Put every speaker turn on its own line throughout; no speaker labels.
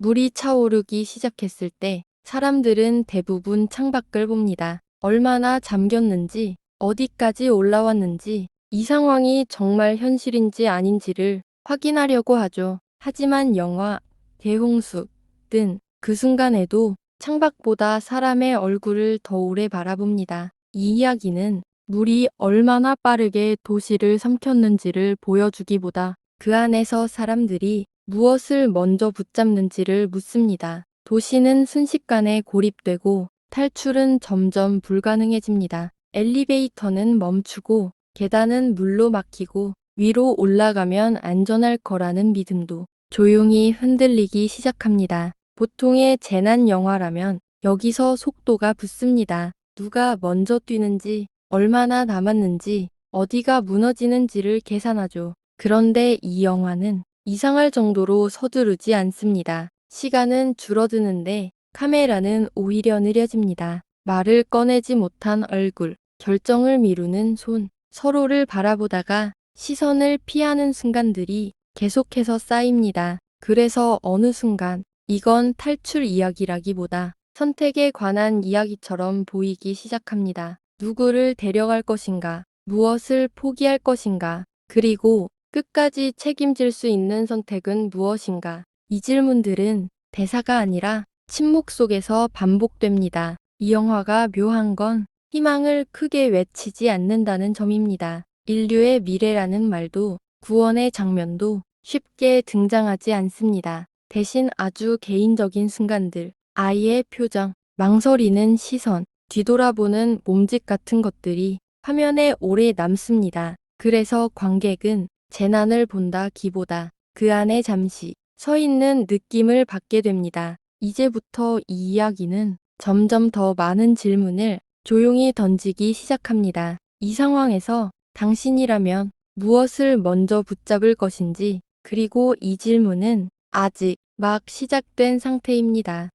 물이 차오르기 시작했을 때 사람들은 대부분 창밖을 봅니다. 얼마나 잠겼는지, 어디까지 올라왔는지, 이 상황이 정말 현실인지 아닌지를 확인하려고 하죠. 하지만 영화, 대홍수 등그 순간에도 창밖보다 사람의 얼굴을 더 오래 바라봅니다. 이 이야기는 물이 얼마나 빠르게 도시를 삼켰는지를 보여주기보다 그 안에서 사람들이 무엇을 먼저 붙잡는지를 묻습니다. 도시는 순식간에 고립되고 탈출은 점점 불가능해집니다. 엘리베이터는 멈추고 계단은 물로 막히고 위로 올라가면 안전할 거라는 믿음도 조용히 흔들리기 시작합니다. 보통의 재난 영화라면 여기서 속도가 붙습니다. 누가 먼저 뛰는지, 얼마나 남았는지, 어디가 무너지는지를 계산하죠. 그런데 이 영화는 이상할 정도로 서두르지 않습니다. 시간은 줄어드는데 카메라는 오히려 느려집니다. 말을 꺼내지 못한 얼굴, 결정을 미루는 손, 서로를 바라보다가 시선을 피하는 순간들이 계속해서 쌓입니다. 그래서 어느 순간 이건 탈출 이야기라기보다 선택에 관한 이야기처럼 보이기 시작합니다. 누구를 데려갈 것인가, 무엇을 포기할 것인가, 그리고 끝까지 책임질 수 있는 선택은 무엇인가? 이 질문들은 대사가 아니라 침묵 속에서 반복됩니다. 이 영화가 묘한 건 희망을 크게 외치지 않는다는 점입니다. 인류의 미래라는 말도 구원의 장면도 쉽게 등장하지 않습니다. 대신 아주 개인적인 순간들, 아이의 표정, 망설이는 시선, 뒤돌아보는 몸짓 같은 것들이 화면에 오래 남습니다. 그래서 관객은 재난을 본다 기보다 그 안에 잠시 서 있는 느낌을 받게 됩니다. 이제부터 이 이야기는 점점 더 많은 질문을 조용히 던지기 시작합니다. 이 상황에서 당신이라면 무엇을 먼저 붙잡을 것인지, 그리고 이 질문은 아직 막 시작된 상태입니다.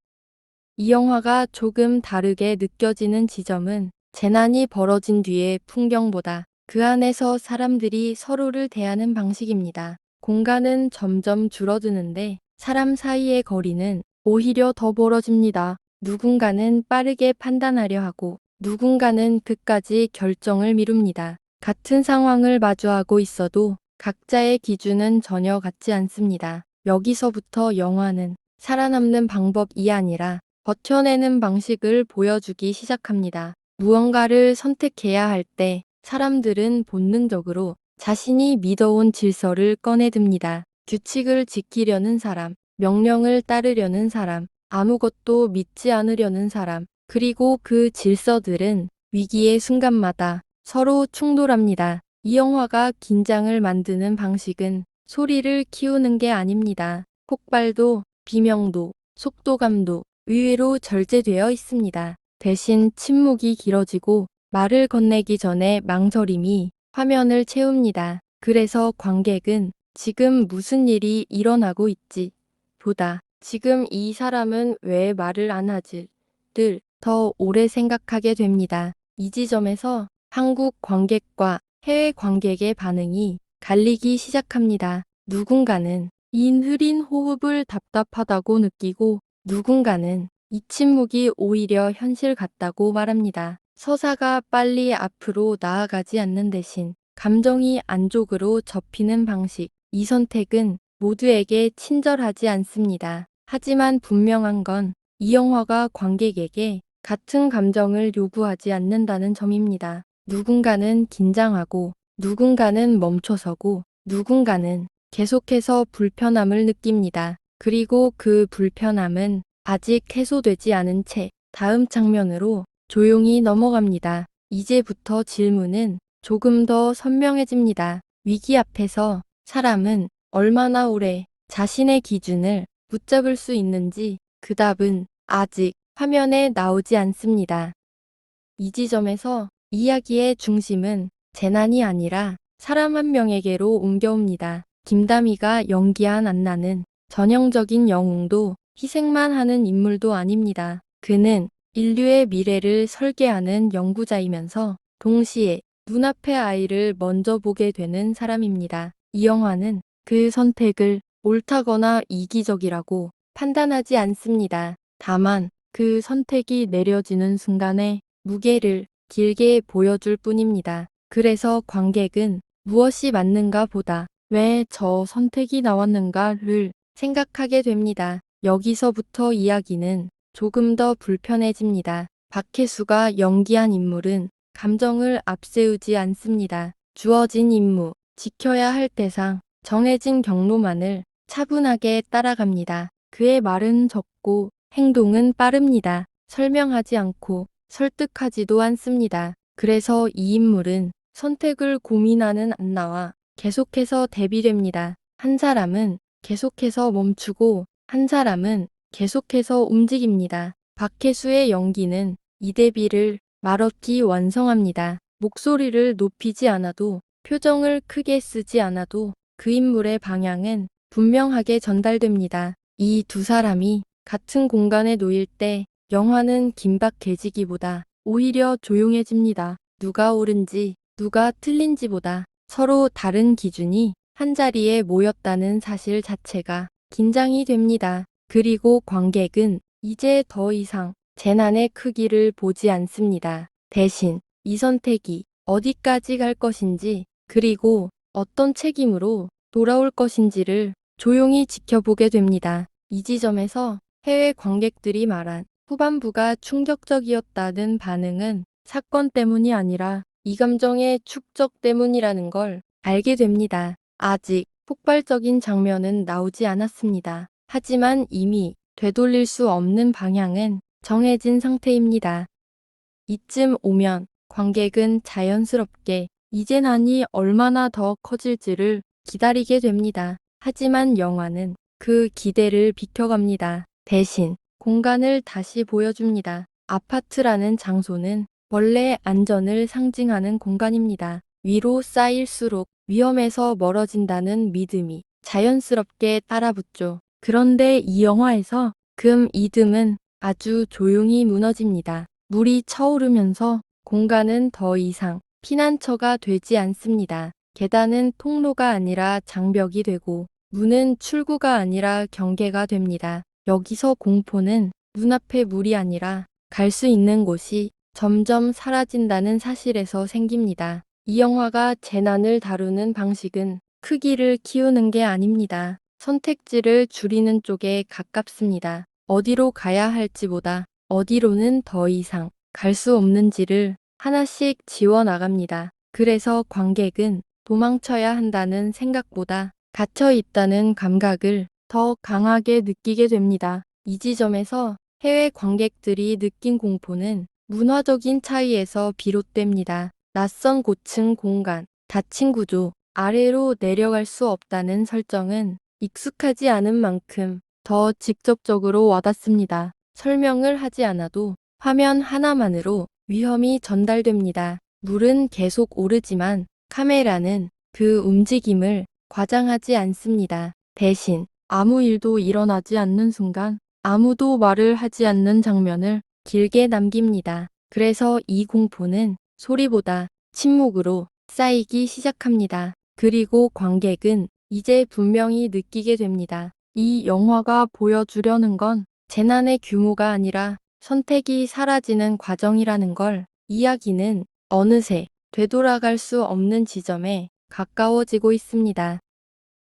이 영화가 조금 다르게 느껴지는 지점은 재난이 벌어진 뒤의 풍경보다 그 안에서 사람들이 서로를 대하는 방식입니다. 공간은 점점 줄어드는데 사람 사이의 거리는 오히려 더 벌어집니다. 누군가는 빠르게 판단하려 하고 누군가는 끝까지 결정을 미룹니다. 같은 상황을 마주하고 있어도 각자의 기준은 전혀 같지 않습니다. 여기서부터 영화는 살아남는 방법이 아니라 버텨내는 방식을 보여주기 시작합니다. 무언가를 선택해야 할 때 사람들은 본능적으로 자신이 믿어온 질서를 꺼내듭니다. 규칙을 지키려는 사람, 명령을 따르려는 사람, 아무것도 믿지 않으려는 사람, 그리고 그 질서들은 위기의 순간마다 서로 충돌합니다. 이 영화가 긴장을 만드는 방식은 소리를 키우는 게 아닙니다. 폭발도, 비명도, 속도감도 의외로 절제되어 있습니다. 대신 침묵이 길어지고 말을 건네기 전에 망설임이 화면을 채웁니다. 그래서 관객은 지금 무슨 일이 일어나고 있지? 보다 지금 이 사람은 왜 말을 안 하지? 들더 오래 생각하게 됩니다. 이 지점에서 한국 관객과 해외 관객의 반응이 갈리기 시작합니다. 누군가는 인 흐린 호흡을 답답하다고 느끼고 누군가는 이 침묵이 오히려 현실 같다고 말합니다. 서사가 빨리 앞으로 나아가지 않는 대신 감정이 안쪽으로 접히는 방식, 이 선택은 모두에게 친절하지 않습니다. 하지만 분명한 건 이 영화가 관객에게 같은 감정을 요구하지 않는다는 점입니다. 누군가는 긴장하고, 누군가는 멈춰서고, 누군가는 계속해서 불편함을 느낍니다. 그리고 그 불편함은 아직 해소되지 않은 채 다음 장면으로 조용히 넘어갑니다. 이제부터 질문은 조금 더 선명해집니다. 위기 앞에서 사람은 얼마나 오래 자신의 기준을 붙잡을 수 있는지 그 답은 아직 화면에 나오지 않습니다. 이 지점에서 이야기의 중심은 재난이 아니라 사람 한 명에게로 옮겨옵니다. 김다미가 연기한 안나는 전형적인 영웅도 희생만 하는 인물도 아닙니다. 그는 인류의 미래를 설계하는 연구자이면서 동시에 눈앞의 아이를 먼저 보게 되는 사람입니다. 이 영화는 그 선택을 옳다거나 이기적이라고 판단하지 않습니다. 다만 그 선택이 내려지는 순간에 무게를 길게 보여줄 뿐입니다. 그래서 관객은 무엇이 맞는가 보다 왜 저 선택이 나왔는가를 생각하게 됩니다. 여기서부터 이야기는 조금 더 불편해집니다. 박혜수가 연기한 인물은 감정을 앞세우지 않습니다. 주어진 임무, 지켜야 할 대상, 정해진 경로만을 차분하게 따라갑니다. 그의 말은 적고 행동은 빠릅니다. 설명하지 않고 설득하지도 않습니다. 그래서 이 인물은 선택을 고민하는 안나와 계속해서 대비됩니다. 한 사람은 계속해서 멈추고 한 사람은 계속해서 움직입니다. 박혜수의 연기는 이 대비를 말없이 완성합니다. 목소리를 높이지 않아도 표정을 크게 쓰지 않아도 그 인물의 방향은 분명하게 전달됩니다. 이 두 사람이 같은 공간에 놓일 때 영화는 긴박해지기보다 오히려 조용해집니다. 누가 옳은지 누가 틀린지보다 서로 다른 기준이 한자리에 모였다는 사실 자체가 긴장이 됩니다. 그리고 관객은 이제 더 이상 재난의 크기를 보지 않습니다. 대신 이 선택이 어디까지 갈 것인지 그리고 어떤 책임으로 돌아올 것인지를 조용히 지켜보게 됩니다. 이 지점에서 해외 관객들이 말한 후반부가 충격적이었다는 반응은 사건 때문이 아니라 이 감정의 축적 때문이라는 걸 알게 됩니다. 아직 폭발적인 장면은 나오지 않았습니다. 하지만 이미 되돌릴 수 없는 방향은 정해진 상태입니다. 이쯤 오면 관객은 자연스럽게 이제 난이 얼마나 더 커질지를 기다리게 됩니다. 하지만 영화는 그 기대를 비켜갑니다. 대신 공간을 다시 보여줍니다. 아파트라는 장소는 원래 안전을 상징하는 공간입니다. 위로 쌓일수록 위험에서 멀어진다는 믿음이 자연스럽게 따라붙죠. 그런데 이 영화에서 금 이듬은 아주 조용히 무너집니다. 물이 차오르면서 공간은 더 이상 피난처가 되지 않습니다. 계단은 통로가 아니라 장벽이 되고 문은 출구가 아니라 경계가 됩니다. 여기서 공포는 눈앞에 물이 아니라 갈 수 있는 곳이 점점 사라진다는 사실에서 생깁니다. 이 영화가 재난을 다루는 방식은 크기를 키우는 게 아닙니다. 선택지를 줄이는 쪽에 가깝습니다. 어디로 가야 할지보다 어디로는 더 이상 갈 수 없는지를 하나씩 지워 나갑니다. 그래서 관객은 도망쳐야 한다는 생각보다 갇혀 있다는 감각을 더 강하게 느끼게 됩니다. 이 지점에서 해외 관객들이 느낀 공포는 문화적인 차이에서 비롯됩니다. 낯선 고층 공간, 닫힌 구조, 아래로 내려갈 수 없다는 설정은 익숙하지 않은 만큼 더 직접적으로 와닿습니다. 설명을 하지 않아도 화면 하나만으로 위험이 전달됩니다. 물은 계속 오르지만 카메라는 그 움직임을 과장하지 않습니다. 대신 아무 일도 일어나지 않는 순간 아무도 말을 하지 않는 장면을 길게 남깁니다. 그래서 이 공포는 소리보다 침묵으로 쌓이기 시작합니다. 그리고 관객은 이제 분명히 느끼게 됩니다. 이 영화가 보여주려는 건 재난의 규모가 아니라 선택이 사라지는 과정이라는 걸 이야기는 어느새 되돌아갈 수 없는 지점에 가까워지고 있습니다.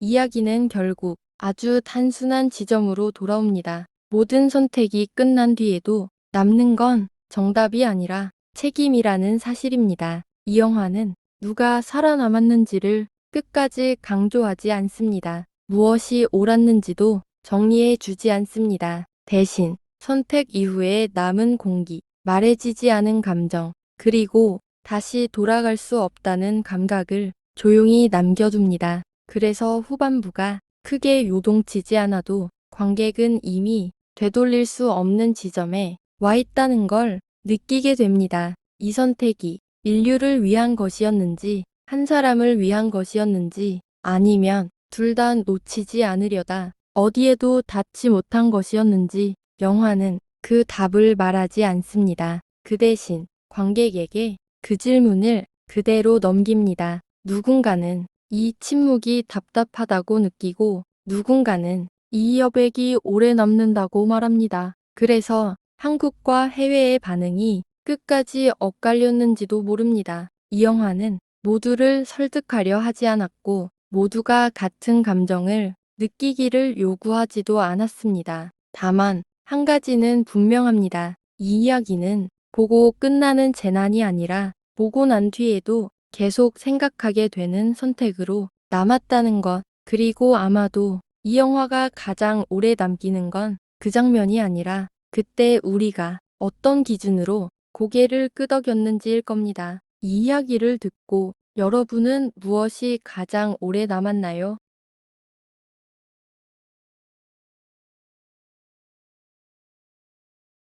이야기는 결국 아주 단순한 지점으로 돌아옵니다. 모든 선택이 끝난 뒤에도 남는 건 정답이 아니라 책임이라는 사실입니다. 이 영화는 누가 살아남았는지를 끝까지 강조하지 않습니다. 무엇이 옳았는지도 정리해 주지 않습니다. 대신 선택 이후에 남은 공기, 말해지지 않은 감정, 그리고 다시 돌아갈 수 없다는 감각을 조용히 남겨둡니다. 그래서 후반부가 크게 요동치지 않아도 관객은 이미 되돌릴 수 없는 지점에 와 있다는 걸 느끼게 됩니다. 이 선택이 인류를 위한 것이었는지, 한 사람을 위한 것이었는지, 아니면 둘 다 놓치지 않으려다 어디에도 닿지 못한 것이었는지 영화는 그 답을 말하지 않습니다. 그 대신 관객에게 그 질문을 그대로 넘깁니다. 누군가는 이 침묵이 답답하다고 느끼고 누군가는 이 여백이 오래 남는다고 말합니다. 그래서 한국과 해외의 반응이 끝까지 엇갈렸는지도 모릅니다. 이 영화는 모두를 설득하려 하지 않았고 모두가 같은 감정을 느끼기를 요구하지도 않았습니다. 다만 한 가지는 분명합니다. 이 이야기는 보고 끝나는 재난이 아니라 보고 난 뒤에도 계속 생각하게 되는 선택으로 남았다는 것. 그리고 아마도 이 영화가 가장 오래 남기는 건 그 장면이 아니라 그때 우리가 어떤 기준으로 고개를 끄덕였는지일 겁니다. 이 이야기를 듣고 여러분은 무엇이 가장 오래 남았나요?